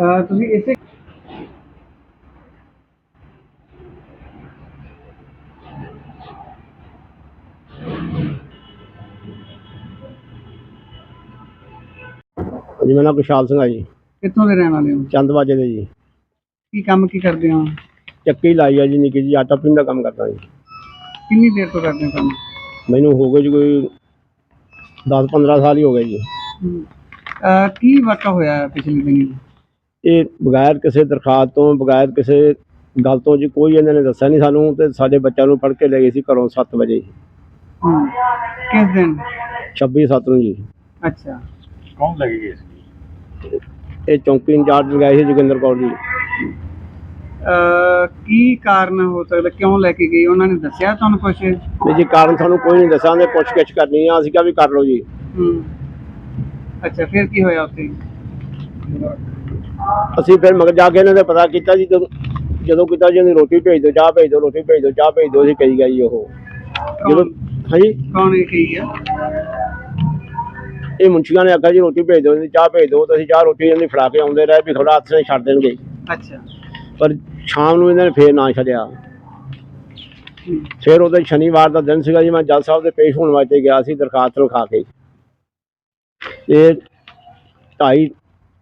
ਤੁਸੀਂ ਇਸੇ ਜੀ ਮੇਰਾ ਨਾਮ ਕੁਸ਼ਾਲ ਸਿੰਘ ਆ ਜੀ। ਕਿੱਥੋਂ ਦੇ ਰਹਿਣ ਵਾਲੇ ਹੋ? ਚੰਦਵਾਜੇ ਦੇ ਜੀ। ਕੀ ਕੰਮ ਕੀ ਕਰਦੇ ਹੋ? ਚੱਕੀ ਲਾਈ ਆ ਜੀ ਨਿੱਕੀ ਜੀ ਆਟਾ ਪੀਣ ਦਾ ਕੰਮ ਕਰਦਾ ਜੀ। ਕਿੰਨੀ ਦੇਰ ਤੋਂ ਕਰਦੇ ਹੋ ਕੰਮ? ਮੈਨੂੰ ਹੋ ਗਏ ਜੀ ਕੋਈ 10 15 ਸਾਲ ਹੀ ਹੋ ਗਏ ਜੀ। ਅਹ ਕੀ ਵਾਕਾ ਹੋਇਆ ਪਿਛਲੇ ਦਿਨੀ? ਇਹ ਬਗੈਰ ਕਿਸੇ ਦਰਖਾਸਤ ਤੋਂ ਬਗੈਰ ਕਿਸੇ ਗੱਲ ਤੋਂ ਜੀ ਕੋਈ ਇਹਨਾਂ ਨੇ ਦੱਸਿਆ ਨਹੀਂ ਸਾਨੂੰ ਤੇ ਸਾਡੇ ਬੱਚਿਆਂ ਨੂੰ ਫੜ ਕੇ ਲੈ ਗਏ ਸੀ ਘਰੋਂ 7 ਵਜੇ ਹਮ, ਕਿਸ ਦਿਨ? 26 7 ਨੂੰ ਜੀ। ਅੱਛਾ। ਕੌਣ ਲੈ ਕੇ ਗਏ ਸੀ? ਇਹ ਚੌਂਕੀ ਇੰਚਾਰਜ ਲਗਾਏ ਸੀ ਜੋਗਿੰਦਰ ਕੌਰ ਜੀ। ਅਹ ਕੀ ਕਾਰਨ ਹੋ ਸਕਦਾ? ਕਿਉਂ ਲੈ ਕੇ ਗਈ ਉਹਨਾਂ ਨੇ ਦੱਸਿਆ ਤੁਹਾਨੂੰ ਕੁਝ ਤੇ ਜੀ ਕਾਰਨ ਸਾਨੂੰ ਕੋਈ ਨਹੀਂ ਦੱਸਿਆ। ਉਹਨੇ ਪੁੱਛ ਗਿੱਛ ਕਰਨੀ ਆ। ਅਸੀਂ ਕਿਹਾ ਵੀ ਕਰ ਲਓ ਜੀ। ਹਮ ਅੱਛਾ ਫਿਰ ਕੀ ਹੋਇਆ ਉੱਥੇ? ਅਸੀਂ ਫਿਰ ਮਗਰ ਜਾ ਕੇ ਇਹਨਾਂ ਦੇ ਪਤਾ ਕੀਤਾ ਜੀ ਜਦੋਂ ਜਦੋਂ ਕੀਤਾ ਜੀ ਉਹਨੇ ਰੋਟੀ ਭੇਜ ਦਿਓ ਚਾਹ ਭੇਜ ਦਿਓ ਰੋਟੀ ਭੇਜ ਦਿਓ ਚਾਹ ਭੇਜ ਦਿਓ ਅਸੀਂ ਕਹੀ ਜੀ ਉਹ। ਜਦੋਂ ਹਾਂਜੀ? ਕੌਣ ਇਹ ਕਹੀ ਆ? ਇਹ ਮੁੰਸ਼ੀਆਂ ਨੇ ਆਖਿਆ ਜੀ ਰੋਟੀ ਭੇਜ ਦਿਓ ਚਾਹ ਭੇਜ ਦਿਓ ਤੇ ਅਸੀਂ ਚਾਹ ਰੋਟੀ ਇਹਨਾਂ ਦੀ ਫੜਾ ਕੇ ਆਉਂਦੇ ਰਹੇ ਵੀ ਥੋੜਾ ਹੱਥ ਨਾਲ ਛੱਡ ਦੇਣਗੇ। ਅੱਛਾ। ਪਰ ਸ਼ਾਮ ਨੂੰ ਇਹਨਾਂ ਨੇ ਫੇਰ ਨਾ ਛੱਡਿਆ। ਫਿਰ ਉਹਦੇ ਸ਼ਨੀਵਾਰ ਦਾ ਦਿਨ ਸੀਗਾ ਜੀ ਮੈਂ ਜੱਜ ਸਾਹਿਬ ਦੇ ਪੇਸ਼ ਹੋਣ ਵਾਸਤੇ ਗਿਆ ਸੀ ਦਰਖਾਸਤ ਲਿਖਾ ਕੇ। ਇਹ ਢਾਈ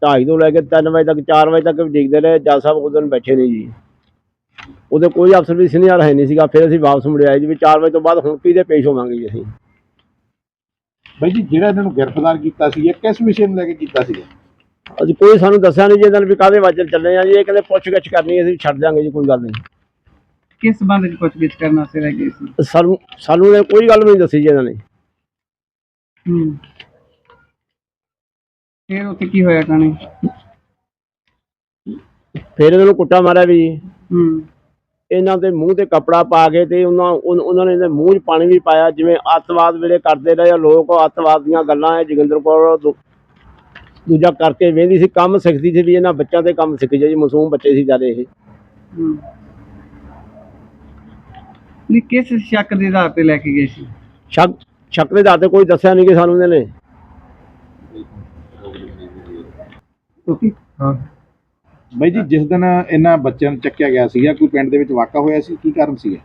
ਢਾਈ ਤੋਂ ਲੈ ਕੇ 3 ਵਜੇ ਤੱਕ 4 ਵਜੇ ਤੱਕ ਵੀ ਦੇਖਦੇ ਰਹੇ ਜੱਜ ਸਾਹਿਬ ਉਸ ਦਿਨ ਬੈਠੇ ਨਹੀਂ ਜੀ। ਉਹਦੇ ਕੋਈ ਅਫਸਰ ਵੀ ਸੀਨੀਅਰ ਹੈ ਨਹੀਂ ਸੀਗਾ ਫਿਰ ਅਸੀਂ ਵਾਪਸ ਮੁੜ ਆਏ ਜੀ ਵੀ 4 ਵਜੇ ਤੋਂ ਬਾਅਦ ਹੁਣ ਕਿਹਦੇ ਪੇਸ਼ ਹੋਵਾਂਗੇ ਜੀ ਅਸੀਂ? ਬਾਈ ਜੀ ਜਿਹੜਾ ਇਹਨਾਂ ਨੂੰ ਗ੍ਰਿਫਤਾਰ ਕੀਤਾ ਸੀ ਇਹ ਕਿਸ ਵਿਸ਼ੇ ਨੂੰ ਲੈ ਕੇ ਕੀਤਾ ਸੀ ਅਸੀਂ ਕੋਈ ਸਾਨੂੰ ਦੱਸਿਆ ਨਹੀਂ ਜੀ ਇਹਨਾਂ ਨੇ ਵੀ ਕਾਹਦੇ ਵਾਜਲ ਚੱਲੇ ਆ ਜੀ ਇਹ ਕਹਿੰਦੇ ਪੁੱਛ ਗਿੱਛ ਕਰਨੀ ਅਸੀਂ ਛੱਡ ਦਿਆਂਗੇ ਜੀ ਕੋਈ ਗੱਲ ਨਹੀਂ। ਕਿਸ ਸੰਬੰਧ ਵਿੱਚ ਪੁੱਛਗਿੱਛ ਕਰਨ ਵਾਸਤੇ ਲੈ ਗਏ ਸੀ? ਸਾਨੂੰ ਸਾਨੂੰ ਨੇ ਕੋਈ ਗੱਲ ਵੀ ਨਹੀਂ ਦੱਸੀ ਜੀ ਇਹਨਾਂ ਨੇ। ਹਮ ਫਿਰ ਉੱਥੇ ਕੀ ਹੋਇਆ ਕਹਾਣੀ? ਫਿਰ ਇਹਨਾਂ ਨੂੰ ਕੁੱਟਾ ਮਾਰਿਆ ਵੀ ਜੀ। ਹਮ ਇਹਨਾਂ ਦੇ ਮੂੰਹ ਤੇ ਕੱਪੜਾ ਪਾ ਕੇ ਤੇ ਉਹਨਾਂ ਉਨ- ਉਹਨਾਂ ਨੇ ਇਹਦੇ ਮੂੰਹ 'ਚ ਪਾਣੀ ਵੀ ਪਾਇਆ ਜਿਵੇਂ ਅੱਤਵਾਦ ਵੇਲੇ ਕਰਦੇ ਰਹੇ ਆ ਲੋਕ ਅੱਤਵਾਦ ਦੀਆਂ ਗੱਲਾਂ ਹੈ ਜੋਗਿੰਦਰ ਕੌਰ ਦੂ- ਦੂਜਾ ਕਰਕੇ ਵੇਂਦੀ ਸੀ ਕੰਮ ਸਿੱਖਦੀ ਸੀ ਵੀ ਇਹਨਾਂ ਬੱਚਿਆਂ ਤੇ ਕੰਮ ਸਿੱਖ ਜਾਈ ਮਾਸੂਮ ਬੱਚੇ ਸੀ ਜ਼ਿਆਦਾ ਇਹ। ਹਮ ਨਹੀਂ ਕਿਸ ਸ਼ੱਕ ਦੇ ਆਧਾਰ ਤੇ ਲੈ ਕੇ ਗਏ ਸੀ? ਸ਼ੱਕ ਸ਼ੱਕ ਦੇ ਆਧਾਰ ਤੇ ਕੋਈ ਦੱਸਿਆ ਨਹੀਂ ਕਿ ਸਾਨੂੰ ਇਹਨਾਂ ਨੇ। ਹਾਂ। ਬਾਈ ਜੀ ਜਿਸ ਦਿਨ ਇਹਨਾਂ ਬੱਚਿਆਂ ਨੂੰ ਚੱਕਿਆ ਗਿਆ ਸੀਗਾ ਕੋਈ ਪਿੰਡ ਦੇ ਵਿੱਚ ਵਾਕਾ ਹੋਇਆ ਸੀ? ਕੀ ਕਾਰਨ ਸੀਗਾ?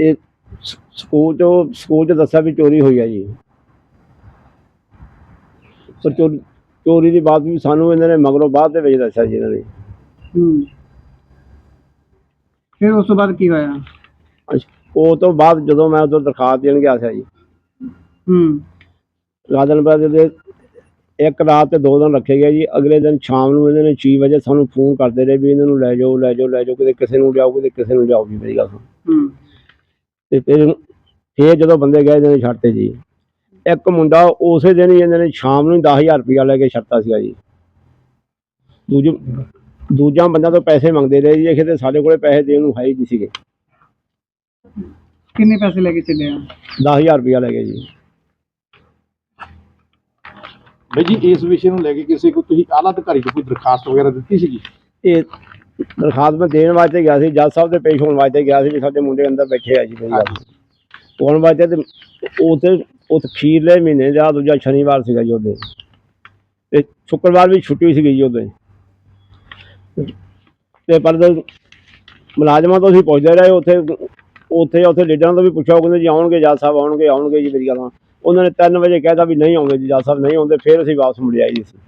ਇਹ ਸ- ਸਕੂਲ 'ਚੋਂ ਸਕੂਲ 'ਚ ਦੱਸਿਆ ਵੀ ਚੋਰੀ ਹੋਈ ਆ ਜੀ। ਪਰ ਚੋਰੀ ਚੋਰੀ ਦੀ ਬਾਤ ਵੀ ਸਾਨੂੰ ਇਹਨਾਂ ਨੇ ਮਗਰੋਂ ਬਾਅਦ ਦੇ ਵਿੱਚ ਦੱਸਿਆ ਜੀ ਇਹਨਾਂ ਨੇ। ਫਿਰ ਉਸ ਤੋਂ ਬਾਅਦ ਕੀ ਹੋਇਆ? ਅੱਛਾ, ਉਹ ਤੋਂ ਬਾਅਦ ਜਦੋਂ ਮੈਂ ਉਧਰ ਦਰਖਾਸਤ ਦੇਣ ਗਿਆ ਸੀ ਜੀ। ਹਮ ਰਾਜਨ ਬਾਦ ਦੇ ਇੱਕ ਰਾਤ ਤੇ ਦੋ ਦਿਨ ਰੱਖੇ ਗਏ ਜੀ ਅਗਲੇ ਦਿਨ ਸ਼ਾਮ ਨੂੰ ਇਹਨਾਂ ਨੇ 6 ਵਜੇ ਸਾਨੂੰ ਫੋਨ ਕਰਦੇ ਰਹੇ ਵੀ ਇਹਨਾਂ ਨੂੰ ਲੈ ਜਾਓ ਲੈ ਜਾਓ ਲੈ ਜਾਓ ਕਿਤੇ ਕਿਸੇ ਨੂੰ ਲਿਆਓ ਕਿਤੇ ਕਿਸੇ ਨੂੰ ਲਿਆਓ ਵੀ ਮੇਰੀ ਗੱਲ ਸੁਣ। ਤੇ ਫਿਰ ਫਿਰ ਜਦੋਂ ਬੰਦੇ ਗਏ ਇਹਨਾਂ ਨੇ ਛੱਡਤੇ ਜੀ ਇੱਕ ਮੁੰਡਾ ਉਸੇ ਦਿਨ ਹੀ ਇਹਨਾਂ ਨੇ ਸ਼ਾਮ ਨੂੰ 10000 ਰੁਪਇਆ ਲੈ ਕੇ ਛੱਡਤਾ ਸੀਗਾ ਜੀ। ਦੂਜੇ ਦੂਜਾ ਬੰਦਾ ਤੋਂ ਪੈਸੇ ਮੰਗਦੇ ਰਹੇ ਜੀ ਕਿਤੇ ਸਾਡੇ ਕੋਲੇ ਪੈਸੇ ਦੇਣ ਨੂੰ ਹੈ ਹੀ ਨਹੀਂ ਸੀਗੇ। ਕਿੰਨੇ ਪੈਸੇ ਲੈ ਕੇ ਚੱਲੇ ਆ? 10000 ਰੁਪਇਆ ਲੈ ਗਏ ਜੀ। ਬਾਈ ਜੀ ਇਸ ਵਿਸ਼ੇ ਨੂੰ ਲੈ ਕੇ ਕਿਸੇ ਕੋ ਤੁਸੀਂ ਆਲਾ ਅਧਿਕਾਰੀ ਨੂੰ ਕੋਈ ਦਰਖਾਸਤ ਵਗੈਰਾ ਦਿੱਤੀ ਸੀਗੀ? ਇਹ ਦਰਖਾਸਤ ਮੈਂ ਦੇਣ ਵਾਸਤੇ ਗਿਆ ਸੀ ਜੱਜ ਸਾਹਿਬ ਦੇ ਪੇਸ਼ ਹੋਣ ਵਾਸਤੇ ਗਿਆ ਸੀ ਵੀ ਸਾਡੇ ਮੁੰਡੇ ਅੰਦਰ ਬੈਠੇ ਆ ਜੀ ਗੱਲ ਹੋਣ ਵਾਸਤੇ ਤੇ ਉਥੇ ਉਥੇ ਖੀਰਲੇ ਮਹੀਨੇ ਦਾ ਦੂਜਾ ਸ਼ਨੀਵਾਰ ਸੀਗਾ ਜੀ ਉਹਦੇ। ਤੇ ਸ਼ੁੱਕਰਵਾਰ ਵੀ ਛੁੱਟੀ ਸੀਗੀ ਜੀ ਉਹਦੇ। ਤੇ ਪਰ ਮੁਲਾਜ਼ਮਾਂ ਤੋਂ ਅਸੀਂ ਪੁੱਛਦੇ ਰਹੇ ਉੱਥੇ ਉੱਥੇ ਉੱਥੇ ਲੀਡਰਾਂ ਤੋਂ ਵੀ ਪੁੱਛਿਆ ਉਹ ਕਹਿੰਦੇ ਜੀ ਆਉਣਗੇ ਜੱਜ ਸਾਹਿਬ ਆਉਣਗੇ ਆਉਣਗੇ ਜੀ ਮੇਰੀ ਗੱਲ। ਉਹਨਾਂ ਨੇ 3 ਵਜੇ ਕਹਿਤਾ ਵੀ ਨਹੀਂ ਆਉਂਦੇ ਜੀ ਜੱਜ ਸਾਹਿਬ ਨਹੀਂ ਆਉਂਦੇ ਫਿਰ ਅਸੀਂ ਵਾਪਸ ਮੁੜ ਆਏ ਜੀ ਅਸੀਂ।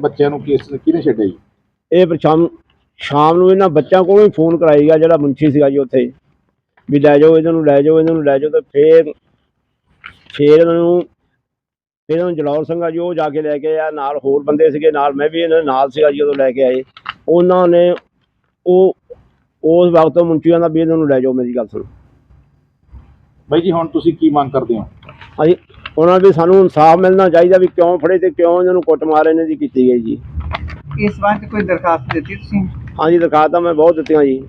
ਬੱਚਿਆਂ ਨੂੰ ਕਿਸ ਕਿਹਨੇ ਛੱਡਿਆ ਜੀ? ਇਹ ਫਿਰ ਸ਼ਾਮ ਸ਼ਾਮ ਨੂੰ ਇਹਨਾਂ ਬੱਚਿਆਂ ਕੋਲੋਂ ਹੀ ਫੋਨ ਕਰਾਈ ਗਿਆ ਜਿਹੜਾ ਮੁੰਸ਼ੀ ਸੀਗਾ ਜੀ ਉੱਥੇ। ਵੀ ਲੈ ਜਾਓ ਇਹਨਾਂ ਨੂੰ ਲੈ ਜਾਓ ਇਹਨਾਂ ਨੂੰ ਲੈ ਜਾਓ ਤੇ ਫੇਰ ਫੇਰ ਇਹਨਾਂ ਨੂੰ ਫਿਰ ਇਹਨਾਂ ਨੂੰ ਜਲੌਰ ਸਿੰਘ ਆ ਜੀ ਉਹ ਜਾ ਕੇ ਲੈ ਕੇ ਆ ਨਾਲ ਹੋਰ ਬੰਦੇ ਸੀਗੇ ਨਾਲ ਮੈਂ ਵੀ ਇਹਨਾਂ ਦੇ ਨਾਲ ਸੀਗਾ ਜੀ ਉਦੋਂ ਲੈ ਕੇ ਆਏ। ਉਹਨਾਂ ਨੇ ਉਹ ਉਸ ਵਕਤ ਤੋਂ ਮੁੰਸ਼ੀਆਂ ਦਾ ਵੀ ਇਹਨਾਂ ਨੂੰ ਲੈ ਜਾਓ ਮੇਰੀ ਗੱਲ ਸੁਣੋ। ਬਾਈ ਜੀ ਹੁਣ ਤੁਸੀਂ ਕੀ ਮੰਗ ਕਰਦੇ ਹੋ? ਅਸੀਂ ਉਹਨਾਂ ਵੀ ਸਾਨੂੰ ਇਨਸਾਫ ਮਿਲਣਾ ਚਾਹੀਦਾ ਵੀ ਕਿਉਂ ਫੜੇ ਤੇ ਕਿਉਂ ਇਹਨਾਂ ਨੂੰ ਕੁੱਟਮਾਰ ਇਹਨਾਂ ਦੀ ਕੀਤੀ ਗਈ ਜੀ। ਇਸ ਵਾਰ ਤੇ ਕੋਈ ਦਰਖਾਸਤ ਦਿੱਤੀ ਤੁਸੀਂ? ਹਾਂਜੀ ਦਰਖਾਸਤਾਂ ਮੈਂ ਬਹੁਤ ਦਿੱਤੀਆਂ ਜੀ।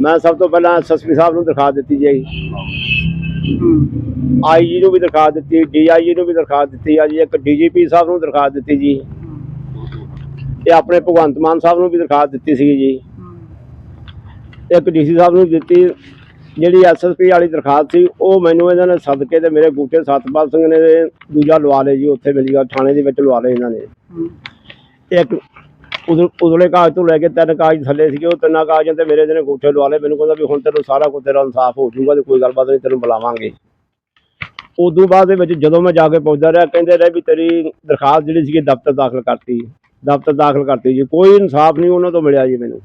ਮੈਂ ਸਭ ਤੋਂ ਪਹਿਲਾਂ ਐਸਐਸਪੀ ਸਾਹਿਬ ਨੂੰ ਦਰਖਾਸਤ ਦਿੱਤੀ ਜੀ। ਆਈਜੀ ਨੂੰ ਵੀ ਦਰਖਾਸਤ ਦਿੱਤੀ ਡੀਆਈਜੀ ਨੂੰ ਵੀ ਦਰਖਾਸਤ ਦਿੱਤੀ ਆ ਜੀ ਇੱਕ ਡੀਜੀਪੀ ਸਾਹਿਬ ਨੂੰ ਦਰਖਾਸਤ ਦਿੱਤੀ ਜੀ। ਤੇ ਆਪਣੇ ਭਗਵੰਤ ਮਾਨ ਸਾਹਿਬ ਨੂੰ ਵੀ ਦਰਖਾਸਤ ਦਿੱਤੀ ਸੀ ਜੀ। ਇੱਕ ਡੀਸੀ ਸਾਹਿਬ ਨੂੰ ਦਿੱਤੀ। ਜਿਹੜੀ ਐਸਐਸਪੀ ਵਾਲੀ ਦਰਖਾਸਤ ਸੀ, ਉਹ ਮੈਨੂੰ ਇਹਨਾਂ ਨੇ ਸਦਕੇ ਤੇ ਮੇਰੇ ਬੂਟੇ ਸਤਪਾਲ ਸਿੰਘ ਨੇ ਦੂਜਾ ਲਵਾ ਲਏ ਜੀ, ਉੱਥੇ ਮੇਰੀ ਥਾਣੇ ਦੇ ਵਿੱਚ ਲਵਾ ਲਏ ਇਹਨਾਂ ਨੇ। ਇੱਕ ਉਦੋਂ ਕਾਗਜ਼ ਤੋਂ ਲੈ ਕੇ ਤਿੰਨ ਕਾਗਜ਼ ਥੱਲੇ ਸੀਗੇ, ਉਹ ਤਿੰਨਾਂ ਕਾਗਜ਼ਾਂ ਤੇ ਮੇਰੇ ਦੇ ਗੂਠੇ ਲਵਾ ਲਏ, ਮੈਨੂੰ ਕਹਿੰਦਾ ਵੀ ਹੁਣ ਤੈਨੂੰ ਸਾਰਾ ਕੁਝ ਤੇਰਾ ਇਨਸਾਫ ਹੋ ਜਾਊਗਾ ਤੇ ਕੋਈ ਗੱਲਬਾਤ ਨਹੀਂ, ਤੈਨੂੰ ਬੁਲਾਵਾਂਗੇ। ਉਦੋਂ ਬਾਅਦ ਦੇ ਵਿੱਚ ਜਦੋਂ ਮੈਂ ਜਾ ਕੇ ਪਹੁੰਚਦਾ ਰਿਹਾ, ਕਹਿੰਦੇ ਰਹੇ ਵੀ ਤੇਰੀ ਦਰਖਾਸਤ ਜਿਹੜੀ ਸੀਗੀ, ਦਫ਼ਤਰ ਦਾਖਲ ਕਰਤੀ। ਦਫ਼ਤਰ ਦਾਖਲ ਕਰਤੀ ਜੀ, ਕੋਈ ਇਨਸਾਫ ਨਹੀਂ ਉਹਨਾਂ ਤੋਂ ਮਿਲਿਆ ਜੀ ਮੈਨੂੰ।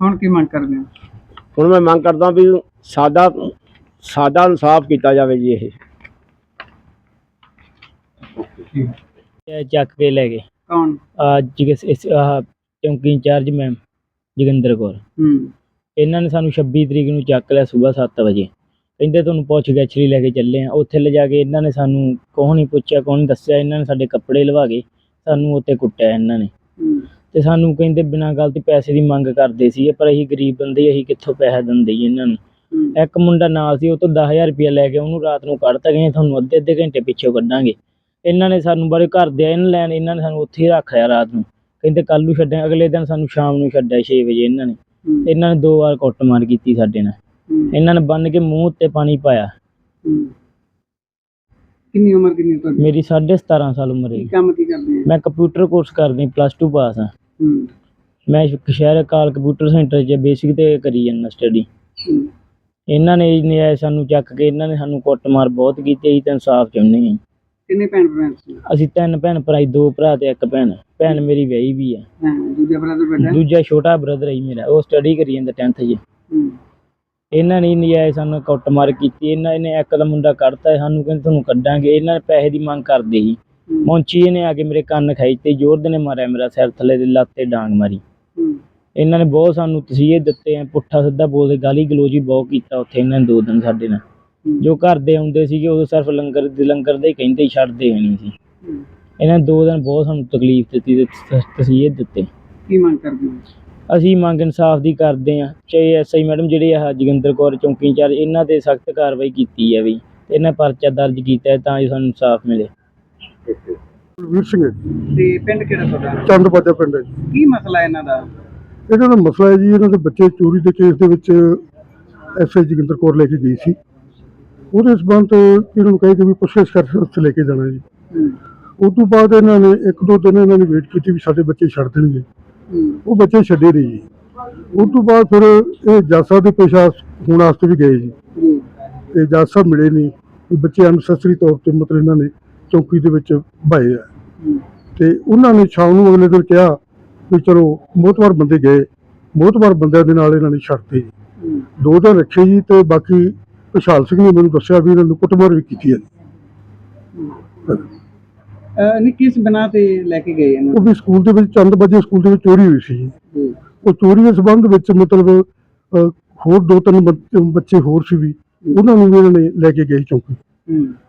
ਹੁਣ ਕੀ ਮੰਗ ਕਰਦੇ ਹੋ? ਹੁਣ ਮੈਂ ਮੰਗ ਕਰਦਾ ਵੀ ਸਾਡਾ ਸਾਡਾ ਇਨਸਾਫ ਕੀਤਾ ਜਾਵੇ ਜੀ ਇਹ। ਇਹ ਚੱਕ ਕੇ ਲੈ ਗਏ। ਕੌਣ? ਆ ਜਿਸ ਇਸ ਆਹ ਚੌਂਕੀ ਇੰਚਾਰਜ ਮੈਮ ਜੋਗਿੰਦਰ ਕੌਰ। ਹੂੰ। ਇਹਨਾਂ ਨੇ ਸਾਨੂੰ 26 ਤਰੀਕ ਨੂੰ ਚੱਕ ਲਿਆ ਸਵੇਰ 7 ਵਜੇ। ਕਹਿੰਦੇ ਤੁਹਾਨੂੰ ਪੁੱਛ ਗਿੱਛ ਲਈ ਲੈ ਕੇ ਚੱਲੇ ਆ ਉੱਥੇ ਲਿਜਾ ਕੇ ਇਹਨਾਂ ਨੇ ਸਾਨੂੰ ਕੋਹ ਨਹੀਂ ਪੁੱਛਿਆ ਕੋਹ ਨਹੀਂ ਦੱਸਿਆ। ਇਹਨਾਂ ਨੇ ਸਾਡੇ ਕੱਪੜੇ ਲਵਾ ਕੇ ਸਾਨੂੰ ਉੱਤੇ ਕੁੱਟਿਆ ਇਹਨਾਂ ਨੇ। ਹੂੰ। ਤੇ ਸਾਨੂੰ ਕਹਿੰਦੇ ਬਿਨਾਂ ਗੱਲ ਤੇ ਪੈਸੇ ਦੀ ਮੰਗ ਕਰਦੇ ਸੀ ਪਰ ਅਸੀਂ ਗਰੀਬ ਬੰਦੇ ਅਸੀਂ ਕਿੱਥੋਂ ਪੈਸਾ ਦਿੰਦੇ ਜੀ ਇਹਨਾਂ ਨੂੰ। ਇੱਕ ਮੁੰਡਾ ਨਾਲ ਸੀ ਉਹ ਤੋਂ 10000 ਰੁਪਇਆ ਲੈ ਕੇ ਉਹਨੂੰ ਰਾਤ ਨੂੰ ਕੱਢਤਾ ਗਏ ਤੁਹਾਨੂੰ ਅੱਧੇ ਅੱਧੇ ਘੰਟੇ ਪਿੱਛੇ ਕੱਢਾਂਗੇ। ਇਹਨਾਂ ਨੇ ਸਾਨੂੰ ਬੜੇ ਘਰ ਦੇ ਇਹਨਾਂ ਲੈਣ ਇਹਨਾਂ ਨੇ ਸਾਨੂੰ ਉੱਥੇ ਹੀ ਰੱਖਿਆ ਰਾਤ ਨੂੰ। ਕਹਿੰਦੇ ਕੱਲ ਨੂੰ ਛੱਡਾਂ ਅਗਲੇ ਦਿਨ ਸਾਨੂੰ ਸ਼ਾਮ ਨੂੰ ਛੱਡਿਆ 6 ਵਜੇ ਇਹਨਾਂ ਨੇ। ਇਹਨਾਂ ਨੇ ਦੋ ਵਾਰ ਕੁੱਟਮਾਰ ਕੀਤੀ ਸਾਡੇ ਨਾਲ। ਇਹਨਾਂ ਨੇ ਬੰਨ ਕੇ ਮੂੰਹ ਉੱਤੇ ਪਾਣੀ ਪਾਇਆ। ਕਿੰਨੀ ਉਮਰ ਕਿੰਨੀ ਤੁਹਾਡੀ? ਮੇਰੀ 17.5 ਸਾਲ ਉਮਰ ਹੈ ਕੰਮ ਕੀ ਕਰਦੇ ਮੈਂ ਕੰਪਿਊਟਰ ਕੋਰਸ ਕਰਦੀ ਪਲੱਸ 2 ਪਾਸ ਹਾਂ। ਹੂੰ। ਮੈਂ ਸ਼ਹਿਰ ਕਾਲ ਕੰਪਿਊਟਰ ਸੈਂਟਰ 'ਚ ਬੇਸਿਕ ਤੇ ਕਰੀ ਜਾਂਦਾ ਸਟੱਡੀ ਹੂੰ। ਇਹਨਾਂ ਨੇ ਨਜਾਇਜ਼ ਸਾਨੂੰ ਚੱਕ ਕੇ ਇਹਨਾਂ ਨੇ ਸਾਨੂੰ ਕੁੱਟਮਾਰ ਬਹੁਤ ਕੀਤੀ ਅਸੀਂ ਤਾਂ ਇਨਸਾਫ ਚਾਹੁੰਦੇ ਹਾਂ ਕਿੰਨੇ ਭੈਣ ਭਰਾ ਸੀ ਅਸੀਂ ਤਿੰਨ ਭੈਣ ਭਰਾ ਦੋ ਭਰਾ ਤੇ ਇੱਕ ਭੈਣ। ਭੈਣ ਮੇਰੀ ਵਿਆਹੀ ਵੀ ਆ। ਹਾਂ ਦੂਜਾ ਛੋਟਾ ਬ੍ਰਦਰ ਹੈ ਮੇਰਾ ਉਹ ਸਟੱਡੀ ਕਰੀ ਜਾਂਦਾ 10th 'ਚ। ਹੂੰ। ਇਹਨਾਂ ਨੇ ਨਜਾਇਜ਼ ਸਾਨੂੰ ਕੁੱਟਮਾਰ ਕੀਤੀ ਇਹਨਾਂ ਨੇ ਇੱਕ ਦਾ ਮੁੰਡਾ ਕੱਢਤਾ ਸਾਨੂੰ ਕਹਿੰਦੇ ਤੁਹਾਨੂੰ ਕੱਢਾਂਗੇ। ਇਹਨਾਂ ਨੇ ਪੈਸੇ ਦੀ ਮੰਗ ਕਰਦੇ ਸੀ। ਮੌਂਚੀ ਨੇ ਆ ਕੇ ਮੇਰੇ ਕੰਨ ਖਾਈਤੇ ਜ਼ੋਰ ਦੇ ਨੇ ਮਾਰਿਆ ਮੇਰਾ ਸਿਰ ਥੱਲੇ ਦੇ ਲੱਤ ਤੇ ਡਾਂਗ ਮਾਰੀ। ਹੂੰ। ਇਹਨਾਂ ਨੇ ਬਹੁਤ ਸਾਨੂੰ ਤਸੀਹੇ ਦਿੱਤੇ ਆ ਪੁੱਠਾ ਸਿੱਧਾ ਬੋਲਦੇ ਗਾਲੀ ਗਲੋਜੀ ਬਹੁਤ ਕੀਤਾ ਉੱਥੇ ਇਹਨਾਂ ਨੇ ਦੋ ਦਿਨ ਸਾਡੇ ਨਾਲ। ਹੂੰ। ਜੋ ਘਰ ਦੇ ਆਉਂਦੇ ਸੀਗੇ ਉਹ ਸਿਰਫ ਲੰਗਰ ਦੇ ਲੰਗਰ ਦੇ ਹੀ ਕਹਿੰਦੇ ਸੀ, ਛੱਡਦੇ ਨਹੀਂ ਸੀ। ਹੂੰ। ਇਹਨਾਂ ਨੇ ਦੋ ਦਿਨ ਬਹੁਤ ਸਾਨੂੰ ਤਕਲੀਫ ਦਿੱਤੀ ਤੇ ਤ- ਤਸੀਹੇ ਦਿੱਤੇ। ਕੀ ਮੰਗ ਕਰਦੇ ਹੋ? ਅਸੀਂ ਮੰਗ ਇਨਸਾਫ ਦੀ ਕਰਦੇ ਆ ਚਾਹੇ ਐਸਆਈ ਮੈਡਮ ਜਿਹੜੇ ਆ ਜੋਗਿੰਦਰ ਕੌਰ ਚੌਂਕੀ ਇੰਚਾਰਜ ਇਹਨਾਂ ਤੇ ਸਖਤ ਕਾਰਵਾਈ ਕੀਤੀ ਜਾਵੇ ਤੇ ਇਹਨਾਂ ਪਰਚਾ ਦਰਜ ਕੀਤਾ ਹੈ ਤਾਂ ਜੋ ਸਾਨੂੰ ਇਨਸਾਫ ਮਿਲੇ। ਵੀਰ ਸਿੰਘ ਹੈ ਜੀ, ਤੇ ਪਿੰਡ ਕਿਹੜਾ ਤੁਹਾਡਾ? ਚੰਦਬਾਜਾ ਪਿੰਡ ਹੈ ਜੀ। ਕੀ ਮਸਲਾ ਇਹਨਾਂ ਦਾ? ਇਹਨਾਂ ਦਾ ਮਸਲਾ ਹੈ ਜੀ ਇਹਨਾਂ ਦੇ ਬੱਚੇ ਚੋਰੀ ਦੇ ਕੇਸ ਦੇ ਵਿੱਚ ਐਸਆਈ ਜੋਗਿੰਦਰ ਕੌਰ ਲੈ ਕੇ ਗਈ ਸੀ। ਉਹਦੇ ਸਬੰਧ ਇਹਨਾਂ ਨੂੰ ਕਹੇ ਕਿ ਵੀ ਪੁੱਛਗਿੱਛ ਕਰ ਉੱਥੇ ਲੈ ਕੇ ਜਾਣਾ ਜੀ। ਹੂੰ। ਉਸ ਤੋਂ ਬਾਅਦ ਇਹਨਾਂ ਨੇ ਇੱਕ ਦੋ ਦਿਨ ਇਹਨਾਂ ਨੇ ਵੇਟ ਕੀਤੀ ਵੀ ਸਾਡੇ ਬੱਚੇ ਛੱਡ ਦੇਣਗੇ। ਹੂੰ। ਉਹ ਬੱਚੇ ਛੱਡੇ ਨਹੀਂ ਜੀ। ਉਸ ਤੋਂ ਬਾਅਦ ਫਿਰ ਇਹ ਜੱਜ ਸਾਹਿਬ ਦੇ ਪੇਸ਼ਾ ਹੋਣ ਵਾਸਤੇ ਵੀ ਗਏ ਜੀ। ਜੀ ਤੇ ਜੱਜ ਸਾਹਿਬ ਮਿਲੇ ਨਹੀਂ। ਵੀ ਬੱਚੇ ਅਨਸੈਸਰੀ ਤੌਰ ਤੇ ਮਤਲਬ ਇਹਨਾਂ ਨੇ ਚੌਕੀ ਦੇ ਵਿੱਚ ਭਾਏ ਆ। ਤੇ ਉਹਨਾਂ ਨੇ ਸ਼ਾਮ ਨੂੰ ਅਗਲੇ ਦਿਨ ਕਿਹਾ ਵੀ ਚਲੋ ਮੋਤਵਾਰ ਬੰਦੇ ਗਏ ਮੋਤਵਾਰ ਬੰਦਿਆਂ ਦੇ ਨਾਲ ਇਹਨਾਂ ਨੇ ਛੱਡਤੇ ਜੀ ਦੋ ਦਿਨ ਰੱਖੇ ਜੀ ਤੇ ਬਾਕੀ ਵਿਸ਼ਾਲ ਸਿੰਘ ਨੇ ਮੈਨੂੰ ਦੱਸਿਆ ਵੀ ਇਹਨਾਂ ਨੂੰ ਕੁੱਟਮਾਰ ਵੀ ਕੀਤੀ ਹੈ ਨਹੀਂ ਕਿਸ ਬਣਾ ਤੇ ਲੈ ਕੇ ਗਏ ਇਹਨਾਂ ਉਹ ਵੀ ਸਕੂਲ ਦੇ ਵਿੱਚ ਚੰਦ ਵਜੇ ਸਕੂਲ ਦੇ ਵਿੱਚ ਚੋਰੀ ਹੋਈ ਸੀ ਜੀ। ਜੀ। ਉਹ ਚੋਰੀ ਦੇ ਸੰਬੰਧ ਵਿੱਚ ਮਤਲਬ ਹੋਰ ਦੋ ਤਿੰਨ ਬੱਚ- ਹੋਰ ਸੀ ਵੀ ਉਹਨਾਂ ਨੂੰ ਵੀ ਇਹਨਾਂ ਨੇ ਲੈ ਕੇ ਗਏ ਚੌਂਕੀ।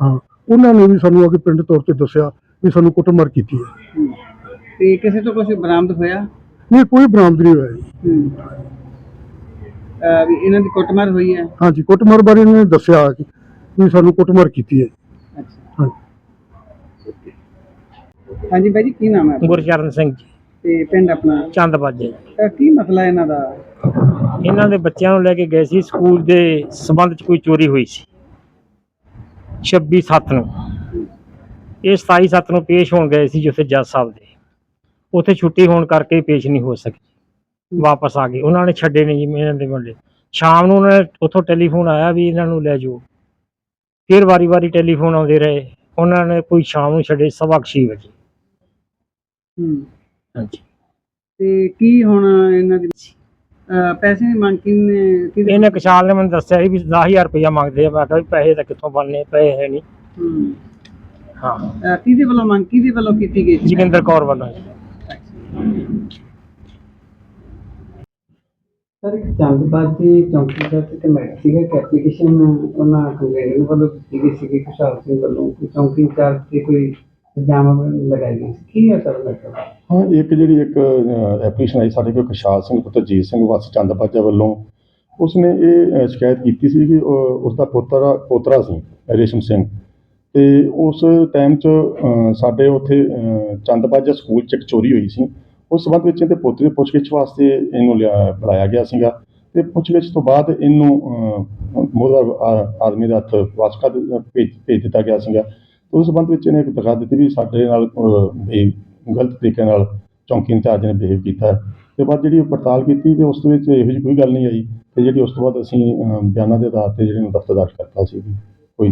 ਹਾਂ। ਉਹਨਾਂ ਨੇ ਵੀ ਸਾਨੂੰ ਆ ਕੇ ਪਿੰਡ ਤੌਰ ਤੇ ਦੱਸਿਆ ਵੀ ਸਾਨੂੰ ਕੁੱਟਮਾਰ ਕੀਤੀ ਹੈ। ਤੇ ਕਿਸੇ ਤੋਂ ਕੁਝ ਬਰਾਮਦ ਹੋਇਆ? ਨਹੀਂ ਕੋਈ ਬਰਾਮਦ ਨਹੀਂ ਹੋਇਆ ਜੀ। ਅਹ ਵੀ ਇਹਨਾਂ ਦੀ ਕੁੱਟਮਾਰ ਹੋਈ ਹੈ? ਹਾਂਜੀ ਕੁੱਟਮਾਰ ਬਾਰੇ ਇਹਨਾਂ ਨੇ ਦੱਸਿਆ ਕਿ ਵੀ ਸਾਨੂੰ ਕੁੱਟਮਾਰ ਕੀਤੀ ਹੈ। ਅੱਛਾ। ਹਾਂ ਹਾਂਜੀ ਬਾਈ ਜੀ ਕੀ ਨਾਮ ਹੈ ਆਪਣਾ? ਗੁਰਚਰਨ ਸਿੰਘ ਜੀ। ਤੇ ਪਿੰਡ ਆਪਣਾ? ਚੰਦ ਬਾਜੇ। ਕੀ ਮਸਲਾ ਇਹਨਾਂ ਦਾ? ਇਹਨਾਂ ਦੇ ਬੱਚਿਆਂ ਨੂੰ ਲੈ ਕੇ ਗਏ ਸੀ ਸਕੂਲ ਦੇ ਸਬੰਧ ਚ ਕੋਈ ਚੋਰੀ ਹੋਈ ਸੀ। 26 ਸੱਤ ਨੂੰ। ਇਹ 27 ਸੱਤ ਨੂੰ ਪੇਸ਼ ਹੋਣ ਗਏ ਸੀ ਜਿੱਥੇ ਜੱਜ ਸਾਹਿਬ ਦੇ। ਉੱਥੇ ਛੁੱਟੀ ਹੋਣ ਕਰਕੇ ਪੇਸ਼ ਨਹੀਂ ਹੋ ਸਕੀ। ਵਾਪਸ ਆ ਗਏ। ਉਹਨਾਂ ਨੇ ਛੱਡੇ ਨਹੀਂ ਜੀ ਇਹਨਾਂ ਦੇ ਮੁੰਡੇ। ਸ਼ਾਮ ਨੂੰ ਉਹਨਾਂ ਨੇ ਉੱਥੋਂ ਟੈਲੀਫੋਨ ਆਇਆ ਵੀ ਇਹਨਾਂ ਨੂੰ ਲੈ ਜਾਓ। ਫਿਰ ਵਾਰੀ-ਵਾਰੀ ਟੈਲੀਫੋਨ ਆਉਂਦੇ ਰਹੇ। ਉਹਨਾਂ ਨੇ ਕੋਈ ਸ਼ਾਮ ਨੂੰ ਛੱਡੇ ਸਵਾ ਕੁ ਛੇ ਵਜੇ। ਹੂੰ। ਹਾਂਜੀ। ਤੇ ਕੀ ਹੁਣ ਇਹਨਾਂ ਦੀ ਅਹ ਪੈਸੇ ਦੀ ਮੰਗ ਕਿੰਨੇ ਕਿਹਦੇ ਇਹਨੇ ਕਸ਼ਾਲ ਨੇ ਮੈਨੂੰ ਦੱਸਿਆ ਸੀ ਵੀ 10000 ਰੁਪਇਆ ਮੰਗਦੇ ਆ। ਮੈਂ ਕਿਹਾ ਵੀ ਪੈਸੇ ਤਾਂ ਕਿੱਥੋਂ ਬਣਨੇ ਪੈਸੇ ਹੈ ਨਹੀਂ। ਹੂੰ। ਹਾਂ। ਅਹ ਕਿਹਦੇ ਵੱਲੋਂ ਮੰਗ ਕਿਹਦੇ ਵੱਲੋਂ ਕੀਤੀ ਗਈ ਸੀ? ਜੋਗਿੰਦਰ ਕੌਰ ਵੱਲੋਂ। ਜੀ। ਸਰ ਚੰਦਬਾਜੀ ਚੌਂਕੀ ਦਾ ਤੇ ਮੈਟ ਸੀਗਾ ਕਿ ਐਪਲੀਕੇਸ਼ਨ ਉਹਨਾਂ ਕੰਪਲੇਂਟ ਵੱਲੋਂ ਕੀਤੀ ਗਈ ਸੀ ਕਿ ਕੁਸ਼ਾਲ ਸਿੰਘ ਵੱਲੋਂ। ਕਿ ਚੌਂਕੀ ਤੇ ਕੋਈ ਇਲਜ਼ਾਮ ਲਗਾਏ ਗਏ ਸੀ। ਕੀ ਹੈ ਸਰ ਮੈਟਰ ਹਾਂ ਇੱਕ ਜਿਹੜੀ ਇੱਕ ਐਪਲੀਕੇਸ਼ਨ ਆਈ ਸਾਡੇ ਕੋਲ ਖੁਸ਼ਹਾਲ ਸਿੰਘ ਪੁੱਤਰ ਜੀਤ ਸਿੰਘ ਵਾਸੀ ਚੰਦਪਾਜਾ ਵੱਲੋਂ। ਉਸਨੇ ਇਹ ਸ਼ਿਕਾਇਤ ਕੀਤੀ ਸੀ ਕਿ ਉਹ- ਉਸਦਾ ਪੋਤਰਾ ਪੋਤਰਾ ਸੀ ਰੇਸ਼ਮ ਸਿੰਘ। ਤੇ ਉਸ ਟਾਈਮ 'ਚ ਸਾਡੇ ਉੱਥੇ ਅ, ਚੰਦਪਾਜਾ ਸਕੂਲ 'ਚ ਇੱਕ ਚੋਰੀ ਹੋਈ ਸੀ। ਉਸ ਸੰਬੰਧ ਵਿੱਚ ਇਹਦੇ ਪੋਤਰੇ ਪੁੱਛਗਿੱਛ ਵਾਸਤੇ ਇਹਨੂੰ ਲਿਆ- ਬੁਲਾਇਆ ਗਿਆ ਸੀਗਾ। ਤੇ ਪੁੱਛਗਿੱਛ ਤੋਂ ਬਾਅਦ ਇਹਨੂੰ ਮੋਹਰ ਆਦਮੀ ਦਾ ਹੱਥ ਵਾਸਕਾ ਭੇਜ ਭੇਜ ਦਿੱਤਾ ਗਿਆ ਸੀਗਾ। ਉਸ ਸੰਬੰਧ ਵਿੱਚ ਇਹਨੇ ਇੱਕ ਦਿਖਾ ਦਿੱਤੀ ਵੀ ਸਾਡੇ ਨਾਲ ਅਹ, ਗਲਤ ਤਰੀਕੇ ਨਾਲ ਚੌਂਕੀ ਇੰਚਾਰਜ ਨੇ ਬਿਹੇਵ ਕੀਤਾ ਹੈ। ਤੇ ਬਾਅਦ ਜਿਹੜੀ ਪੜਤਾਲ ਕੀਤੀ ਤੇ ਉਸ ਦੇ ਵਿੱਚ ਇਹੋ ਜਿਹੀ ਕੋਈ ਗੱਲ ਨਹੀਂ ਆਈ ਤੇ ਜਿਹੜੀ ਉਸ ਤੋਂ ਬਾਅਦ ਅਸੀਂ ਬਿਆਨਾਂ ਦੇ ਆਧਾਰ ਤੇ ਜਿਹੜੇ ਨੂੰ ਦਫ਼ਤਰਦਾਰ ਕਰਤਾ ਸੀ ਕੋਈ